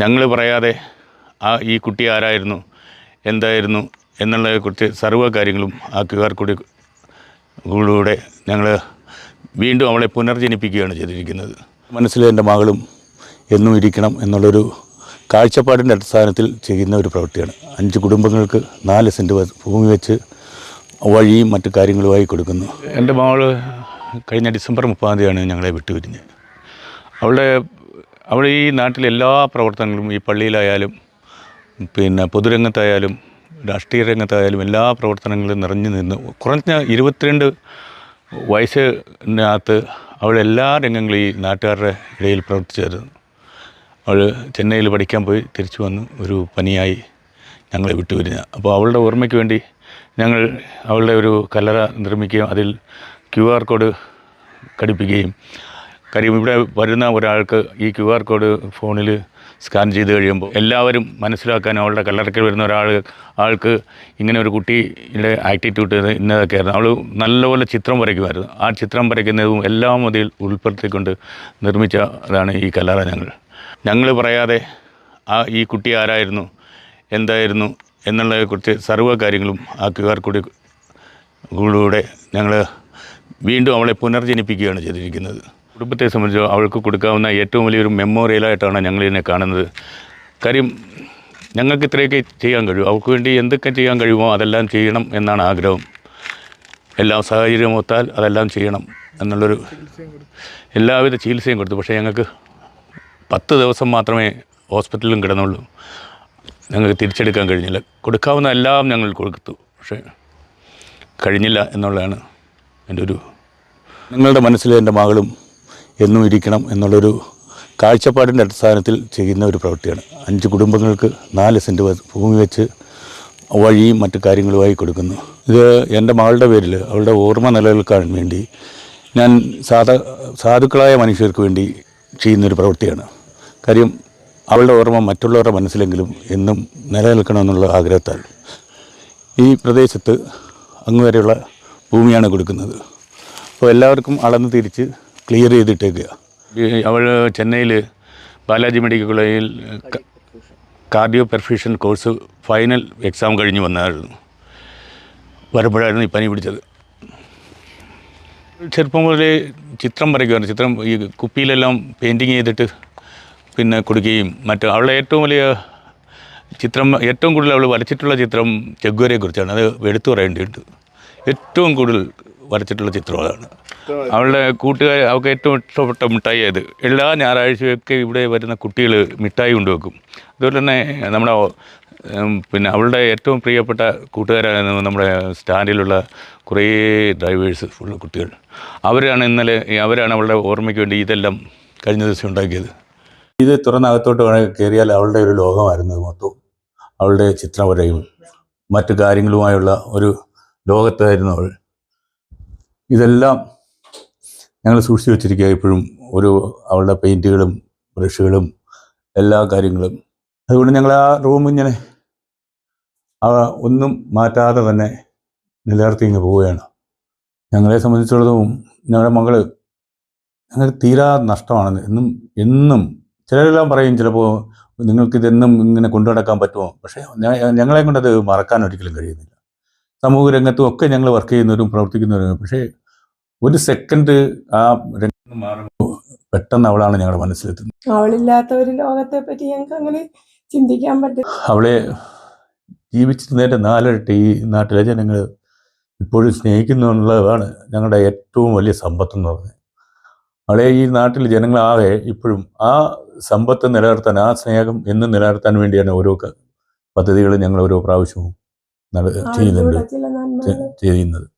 ഞങ്ങൾ പറയാതെ ആ ഈ കുട്ടി ആരായിരുന്നു? എന്തായിരുന്നു? എന്നുള്ളതിനെക്കുറിച്ച് സർവ കാര്യങ്ങളും ആ ക്യു ആർ കോഡിലൂടെ ഞങ്ങൾ വീണ്ടും അവളെ പുനർജനിപ്പിക്കുകയാണ് ചെയ്തിരിക്കുന്നത്. മനസ്സിൽ എന്റെ മകളും എന്നും ഇരിക്കണം എന്നുള്ളൊരു കാഴ്ചപ്പാടിന്റെ അടിസ്ഥാനത്തിൽ ചെയ്യുന്ന ഒരു പ്രവൃത്തിയാണ്. അഞ്ച് കുടുംബങ്ങൾക്ക് നാല് സെന്റ് ഭൂമി വെച്ച് വഴിയും മറ്റു കാര്യങ്ങളുമായി കൊടുക്കുന്നു. എന്റെ മകൾ കഴിഞ്ഞ ഡിസംബർ മുപ്പതാം തീയതിയാണ് ഞങ്ങളെ വിട്ടുപിരിഞ്ഞത്. അവളുടെ അവൾ ഈ നാട്ടിലെ എല്ലാ പ്രവർത്തനങ്ങളും ഈ പള്ളിയിലായാലും പിന്നെ പൊതുരംഗത്തായാലും രാഷ്ട്രീയ രംഗത്തായാലും എല്ലാ പ്രവർത്തനങ്ങളും നിറഞ്ഞു നിന്ന് കുറഞ്ഞ ഇരുപത്തിരണ്ട് വയസ്സിനകത്ത് അവൾ എല്ലാ രംഗങ്ങളും ഈ നാട്ടുകാരുടെ ഇടയിൽ പ്രവർത്തിച്ചായിരുന്നു അവൾ ചെന്നൈയിൽ പഠിക്കാൻ പോയി തിരിച്ചു വന്ന് ഒരു പനിയായി ഞങ്ങളെ വിട്ടുപിരിഞ്ഞ. അപ്പോൾ അവളുടെ ഓർമ്മയ്ക്ക് വേണ്ടി ഞങ്ങൾ അവളുടെ ഒരു കല്ലറ നിർമ്മിക്കുകയും അതിൽ ക്യു ആർ കോഡ് ഘടിപ്പിക്കുകയും കാര്യം ഇവിടെ വരുന്ന ഒരാൾക്ക് ഈ ക്യു ആർ കോഡ് ഫോണിൽ സ്കാൻ ചെയ്ത് കഴിയുമ്പോൾ എല്ലാവരും മനസ്സിലാക്കാൻ അവളുടെ കല്ലറയ്ക്ക് വരുന്ന ഒരാൾ ആൾക്ക് ഇങ്ങനെ ഒരു കുട്ടിയുടെ ആറ്റിറ്റ്യൂഡ് ഇന്നതൊക്കെയായിരുന്നു. അവൾ നല്ലപോലെ ചിത്രം വരയ്ക്കുമായിരുന്നു. ആ ചിത്രം വരയ്ക്കുന്നതും എല്ലാം അതിൽ ഉൾപ്പെടുത്തിക്കൊണ്ട് നിർമ്മിച്ചതാണ് ഈ കല്ലറ ഞങ്ങൾ ഞങ്ങൾ പറയാതെ ആ ഈ കുട്ടി ആരായിരുന്നു എന്തായിരുന്നു എന്നുള്ളതിനെക്കുറിച്ച് സർവ കാര്യങ്ങളും ആ ക്യു ആർ കോഡ് കൂടെ ഞങ്ങൾ വീണ്ടും അവളെ പുനർജനിപ്പിക്കുകയാണ് ചെയ്തിരിക്കുന്നത്. കുടുംബത്തെ സംബന്ധിച്ച് അവൾക്ക് കൊടുക്കാവുന്ന ഏറ്റവും വലിയൊരു മെമ്മോറിയലായിട്ടാണ് ഞങ്ങൾ ഇതിനെ കാണുന്നത്. കാര്യം ഞങ്ങൾക്ക് ഇത്രയൊക്കെ ചെയ്യാൻ കഴിയും. അവൾക്ക് വേണ്ടി എന്തൊക്കെ ചെയ്യാൻ കഴിയുമോ അതെല്ലാം ചെയ്യണം എന്നാണ് ആഗ്രഹം. എല്ലാ സാഹചര്യം ഒത്താൽ അതെല്ലാം ചെയ്യണം എന്നുള്ളൊരു എല്ലാവിധ ചികിത്സയും കൊടുത്തു. പക്ഷേ ഞങ്ങൾക്ക് പത്ത് ദിവസം മാത്രമേ ഹോസ്പിറ്റലിലും കിടന്നുള്ളൂ. ഞങ്ങൾക്ക് തിരിച്ചെടുക്കാൻ കഴിഞ്ഞില്ല. കൊടുക്കാവുന്ന എല്ലാം ഞങ്ങൾ കൊടുത്തു. പക്ഷേ കഴിഞ്ഞില്ല എന്നുള്ളതാണ് എന്റെ ഒരു നിങ്ങളുടെ മനസ്സിൽ എന്റെ മകളും എന്നും ഇരിക്കണം എന്നുള്ളൊരു കാഴ്ചപ്പാടിന്റെ അടിസ്ഥാനത്തിൽ ചെയ്യുന്ന ഒരു പ്രവൃത്തിയാണ്. അഞ്ച് കുടുംബങ്ങൾക്ക് നാല് സെന്റ് ഭൂമി വെച്ച് വഴിയും മറ്റു കാര്യങ്ങളുമായി കൊടുക്കുന്നു. ഇത് എന്റെ മകളുടെ പേരിൽ അവളുടെ ഓർമ്മ നിലനിൽക്കാൻ വേണ്ടി ഞാൻ സാധ സാധുക്കളായ മനുഷ്യർക്ക് വേണ്ടി ചെയ്യുന്നൊരു പ്രവൃത്തിയാണ്. കാര്യം അവളുടെ ഓർമ്മ മറ്റുള്ളവരുടെ മനസ്സിലെങ്കിലും എന്നും നിലനിൽക്കണമെന്നുള്ള ആഗ്രഹത്താൽ ഈ പ്രദേശത്ത് അങ്ങ് വരെയുള്ള ഭൂമിയാണ് കൊടുക്കുന്നത്. അപ്പോൾ എല്ലാവർക്കും അളന്ന് തിരിച്ച് ക്ലിയർ ചെയ്തിട്ടേക്കുക അവൾ ചെന്നൈയിൽ ബാലാജി മെഡിക്കൽ കോളേജിൽ cardio perfusion course final exam കഴിഞ്ഞ് വന്നായിരുന്നു. വരുമ്പോഴായിരുന്നു ഈ പനി പിടിച്ചത്. ചെറുപ്പം മുതലേ ചിത്രം വരയ്ക്കുമായിരുന്നു. ചിത്രം ഈ കുപ്പിയിലെല്ലാം പെയിന്റിങ് ചെയ്തിട്ട് പിന്നെ കൊടുക്കുകയും മറ്റും അവളെ ഏറ്റവും വലിയ ചിത്രം ഏറ്റവും കൂടുതൽ അവൾ വരച്ചിട്ടുള്ള ചിത്രം ചെഗ്വരയെക്കുറിച്ചാണ് അത് എടുത്തു പറയേണ്ടിയിട്ട് ഏറ്റവും കൂടുതൽ വരച്ചിട്ടുള്ള ചിത്രം അതാണ് അവളുടെ കൂട്ടുകാർ അവൾക്ക് ഏറ്റവും ഇഷ്ടപ്പെട്ട മിഠായി അത് എല്ലാ ഞായറാഴ്ചയൊക്കെ ഇവിടെ വരുന്ന കുട്ടികൾ മിഠായി കൊണ്ടുവെക്കും. അതുപോലെ തന്നെ നമ്മുടെ പിന്നെ അവളുടെ ഏറ്റവും പ്രിയപ്പെട്ട കൂട്ടുകാരായിരുന്നു നമ്മുടെ സ്റ്റാൻഡിലുള്ള കുറേ ഡ്രൈവേഴ്സ് ഫുള്ള് കുട്ടികൾ. അവരാണ് ഇന്നലെ അവരാണ് അവളുടെ ഓർമ്മയ്ക്ക് വേണ്ടി ഇതെല്ലാം കഴിഞ്ഞ ദിവസം ഉണ്ടാക്കിയത്. ഇത് തുറന്നകത്തോട്ട് വേണമെങ്കിൽ കയറിയാൽ അവളുടെ ഒരു ലോകമായിരുന്നു മൊത്തം. മൊത്തവും അവളുടെ ചിത്രവരയും മറ്റു കാര്യങ്ങളുമായുള്ള ഒരു ലോകത്തായിരുന്നു അവൾ. ഇതെല്ലാം ഞങ്ങൾ സൂക്ഷിച്ചു വെച്ചിരിക്കുക ഇപ്പോഴും. ഒരു അവളുടെ പെയിന്റുകളും ബ്രഷുകളും എല്ലാ കാര്യങ്ങളും. അതുകൊണ്ട് ഞങ്ങൾ ആ റൂം ഇങ്ങനെ ഒന്നും മാറ്റാതെ തന്നെ നിലനിർത്തി ഇങ്ങ് പോവുകയാണ്. ഞങ്ങളെ സംബന്ധിച്ചിടത്തോളം ഞങ്ങളുടെ മകൾ ഞങ്ങൾക്ക് തീരാ നഷ്ടമാണ് എന്നും എന്നും ചിലരെല്ലാം പറയും ചിലപ്പോൾ നിങ്ങൾക്കിതെന്നും ഇങ്ങനെ കൊണ്ടു നടക്കാൻ പറ്റുമോ? പക്ഷേ ഞങ്ങളെ കൊണ്ടത് മറക്കാൻ ഒരിക്കലും കഴിയുന്നില്ല. സമൂഹ രംഗത്തും ഒക്കെ ഞങ്ങൾ വർക്ക് ചെയ്യുന്നവരും പ്രവർത്തിക്കുന്നവരും പക്ഷേ ഒരു സെക്കൻഡ് ആ രംഗത്ത് മാറുമ്പോൾ പെട്ടെന്ന് അവളാണ് ഞങ്ങളുടെ മനസ്സിലെത്തുന്നത്. അവളില്ലാത്ത ഒരു ലോകത്തെ പറ്റി ഞങ്ങൾക്ക് അങ്ങനെ ചിന്തിക്കാൻ പറ്റും അവളെ ജീവിച്ചിരുന്നതിന്റെ നാലിരട്ടി ഈ നാട്ടിലെ ജനങ്ങൾ ഇപ്പോഴും സ്നേഹിക്കുന്നു എന്നുള്ളതാണ് ഞങ്ങളുടെ ഏറ്റവും വലിയ സമ്പത്ത് എന്ന് പറഞ്ഞത് അവളെ ഈ നാട്ടിൽ ജനങ്ങളാകെ ഇപ്പോഴും ആ സമ്പത്ത് നിലനിർത്താൻ ആ സ്നേഹം എന്നും നിലനിർത്താൻ വേണ്ടിയാണ് ഓരോ പദ്ധതികളും ഞങ്ങൾ ഓരോ പ്രാവശ്യവും ചെയ്യുന്നുണ്ട് ചെയ്യുന്നത്.